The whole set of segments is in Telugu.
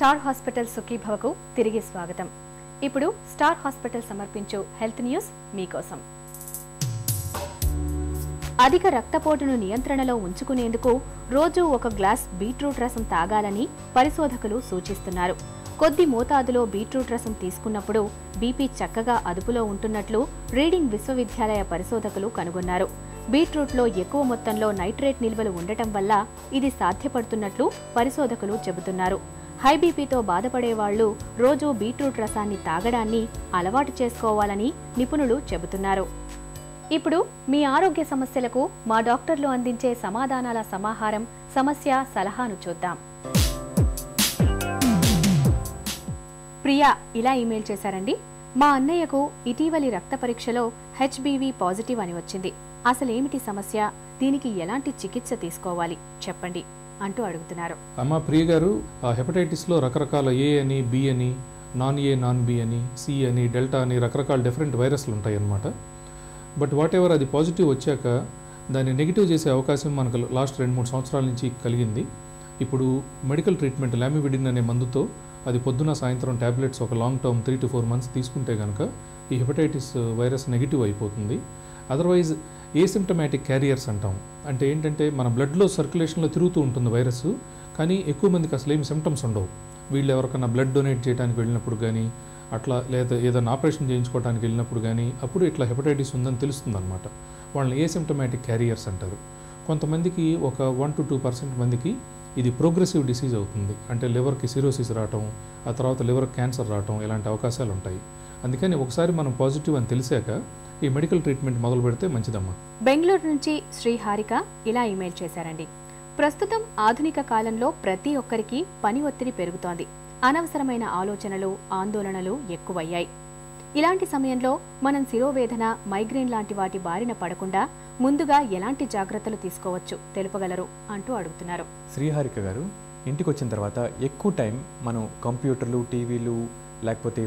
స్టార్ హాస్పిటల్ సుఖీభవకు తిరిగి స్వాగతం. ఇప్పుడు స్టార్ హాస్పిటల్ సమర్పించు హెల్త్ న్యూస్ మీకోసం. అధిక రక్తపోటును నియంత్రణలో ఉంచుకునేందుకు రోజు ఒక గ్లాస్ బీట్రూట్ రసం తాగాలని పరిశోధకులు సూచిస్తున్నారు. కొద్ది మోతాదులో బీట్రూట్ రసం తీసుకున్నప్పుడు బీపీ చక్కగా అదుపులో ఉంటున్నట్లు రీడింగ్ విశ్వవిద్యాలయ పరిశోధకులు కనుగొన్నారు. బీట్రూట్లో ఎక్కువ మొత్తంలో నైట్రేట్ నిల్వలు ఉండటం వల్ల ఇది సాధ్యపడుతున్నట్లు పరిశోధకులు చెబుతున్నారు. హై బీపీతో బాధపడే వాళ్ళు రోజు బీట్రూట్ రసాన్ని తాగడాన్ని అలవాటు చేసుకోవాలని నిపుణులు చెబుతున్నారు. ఇప్పుడు మీ ఆరోగ్య సమస్యలకు మా డాక్టర్లు అందించే సమాధానాల సమాహారం సమస్య సలహాను చూద్దాం. ప్రియా ఇలా ఇమెయిల్ చేశారండి. మా అన్నయ్యకు ఇటీవలి రక్త పరీక్షలో హెచ్బీవీ పాజిటివ్ అని వచ్చింది. అసలేమిటి సమస్య? దీనికి ఎలాంటి చికిత్స తీసుకోవాలి? చెప్పండి అంటూ అడుగుతున్నారు. అమ్మ ప్రియ గారు ఆ హెపటైటిస్లో రకరకాల ఏ అని బి అని నాన్ ఏ నాన్ బి అని సి అని డెల్టా అని రకరకాల డిఫరెంట్ వైరస్లు ఉంటాయి అన్నమాట బట్ వాట్ ఎవర్ అది పాజిటివ్ వచ్చాక దాన్ని నెగిటివ్ చేసే అవకాశం మనకు లాస్ట్ రెండు మూడు సంవత్సరాల నుంచి కలిగింది. ఇప్పుడు మెడికల్ ట్రీట్మెంట్ లామివిడిన్ అనే మందుతో అది పొద్దున సాయంత్రం ట్యాబ్లెట్స్ ఒక long term three to four months తీసుకుంటే కనుక ఈ హెపటైటిస్ వైరస్ నెగిటివ్ అయిపోతుంది. అదర్వైజ్ ఏసిమ్టమాటిక్ క్యారియర్స్ అంటాం. అంటే ఏంటంటే మన బ్లడ్లో సర్క్యులేషన్లో తిరుగుతూ ఉంటుంది వైరస్ కానీ ఎక్కువ మందికి అసలు ఏమి సిమ్టమ్స్ ఉండవు. వీళ్ళు ఎవరికైనా బ్లడ్ డొనేట్ చేయడానికి వెళ్ళినప్పుడు కానీ అట్లా లేదా ఏదైనా ఆపరేషన్ చేయించుకోవడానికి వెళ్ళినప్పుడు కానీ అప్పుడు ఇట్లా హెపటైటిస్ ఉందని తెలుస్తుంది అనమాట వాళ్ళని ఏసిమ్టమాటిక్ క్యారియర్స్ అంటారు. కొంతమందికి ఒక వన్ టు టూ పర్సెంట్ మందికి ఇది ప్రోగ్రెసివ్ డిసీజ్ అవుతుంది. అంటే లివర్కి సిరోసిస్ రావటం ఆ తర్వాత లివర్ క్యాన్సర్ రావటం ఇలాంటి అవకాశాలు ఉంటాయి. అందుకని ఒకసారి మనం పాజిటివ్ అని తెలిసాక ఈ మెడికల్ ట్రీట్మెంట్ మొదలు పెడితే మంచిదమ్మా. బెంగళూరు నుంచి శ్రీ హారిక ఇలా ఇమెయిల్ చేశారండి. ప్రస్తుతం ఆధునిక కాలంలో ప్రతి ఒక్కరికి పని ఒత్తిడి పెరుగుతోంది. అనవసరమైన ఆలోచనలు ఆందోళనలు ఎక్కువయ్యాయి. ఇలాంటి సమయంలో మనం శిరోవేదన మైగ్రేన్ లాంటి వాటి బారిన పడకుండా ముందుగా ఎలాంటి జాగ్రత్తలు తీసుకోవచ్చు తెలుపగలరు అంటూ అడుగుతున్నారు. శ్రీహారిక గారు ఇంటికి వచ్చిన తర్వాత ఎక్కువ టైం మనం కంప్యూటర్లు టీవీలు లేకపోతే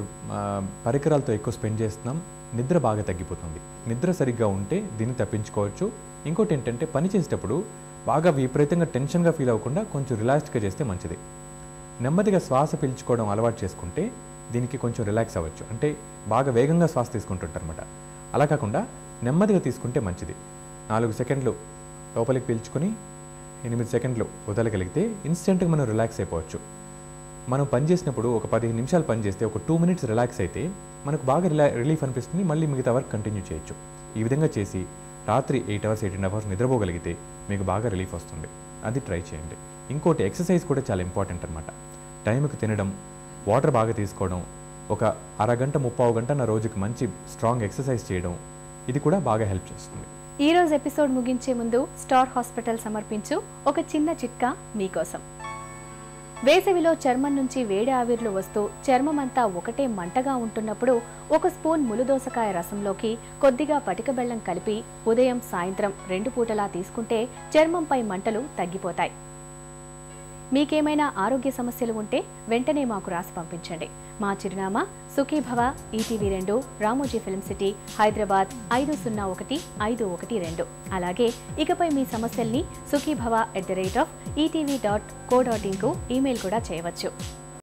పరికరాలతో ఎక్కువ స్పెండ్ చేస్తున్నాం. నిద్ర బాగా తగ్గిపోతుంది. నిద్ర సరిగ్గా ఉంటే దీన్ని తప్పించుకోవచ్చు. ఇంకోటి ఏంటంటే పని చేసేటప్పుడు బాగా విపరీతంగా టెన్షన్గా ఫీల్ అవ్వకుండా కొంచెం రిలాక్స్డ్గా చేస్తే మంచిది. నెమ్మదిగా శ్వాస పీల్చుకోవడం అలవాటు చేసుకుంటే దీనికి కొంచెం రిలాక్స్ అవ్వచ్చు. అంటే బాగా వేగంగా శ్వాస తీసుకుంటుంటారనమాట అలా కాకుండా నెమ్మదిగా తీసుకుంటే మంచిది. నాలుగు సెకండ్లు లోపలికి పీల్చుకొని ఎనిమిది సెకండ్లు వదలగలిగితే ఇన్స్టెంట్గా మనం రిలాక్స్ అయిపోవచ్చు. మనం పనిచేసినప్పుడు ఒక పదిహేను నిమిషాలు పనిచేస్తే ఒక టూ మినిట్స్ రిలాక్స్ అయితే మనకు బాగా రిలా రిలీఫ్ అనిపిస్తుంది. మళ్ళీ మిగతా వర్క్ కంటిన్యూ చేయొచ్చు. ఈ విధంగా చేసి రాత్రి ఎయిట్ అవర్స్ ఎయిటీన్ అవర్స్ నిద్రపోగలిగితే మీకు బాగా రిలీఫ్ వస్తుంది. అది ట్రై చేయండి. ఇంకోటి ఎక్సర్సైజ్ కూడా చాలా ఇంపార్టెంట్ అనమాట టైంకి తినడం వాటర్ బాగా తీసుకోవడం ఒక అరగంట ముప్పావు గంట నా రోజుకి మంచి స్ట్రాంగ్ ఎక్సర్సైజ్ చేయడం ఇది కూడా బాగా హెల్ప్ చేస్తుంది. ఈ రోజు ఎపిసోడ్ ముగించే ముందు స్టార్ హాస్పిటల్ సమర్పించు ఒక చిన్న చిట్కా మీకోసం. వేసవిలో చర్మం నుంచి వేడి ఆవిర్లు వస్తూ చర్మం అంతా ఒకటే మంటగా ఉంటున్నప్పుడు ఒక స్పూన్ ములుదోసకాయ రసంలోకి కొద్దిగా పటిక బెల్లం కలిపి ఉదయం సాయంత్రం రెండు పూటలా తీసుకుంటే చర్మంపై మంటలు తగ్గిపోతాయి. మీకేమైనా ఆరోగ్య సమస్యలు ఉంటే వెంటనే మాకు రాసి పంపించండి. మా చిరునామా సుఖీభవ ఈటీవీ రెండు రామోజీ ఫిల్మ్ సిటీ హైదరాబాద్ ఐదు సున్నా ఒకటి ఐదు ఒకటి రెండు. అలాగే ఇకపై మీ సమస్యల్ని Sukhibhava at the rate of ETV dot co dot ఇన్కు email కూడా చేయవచ్చు.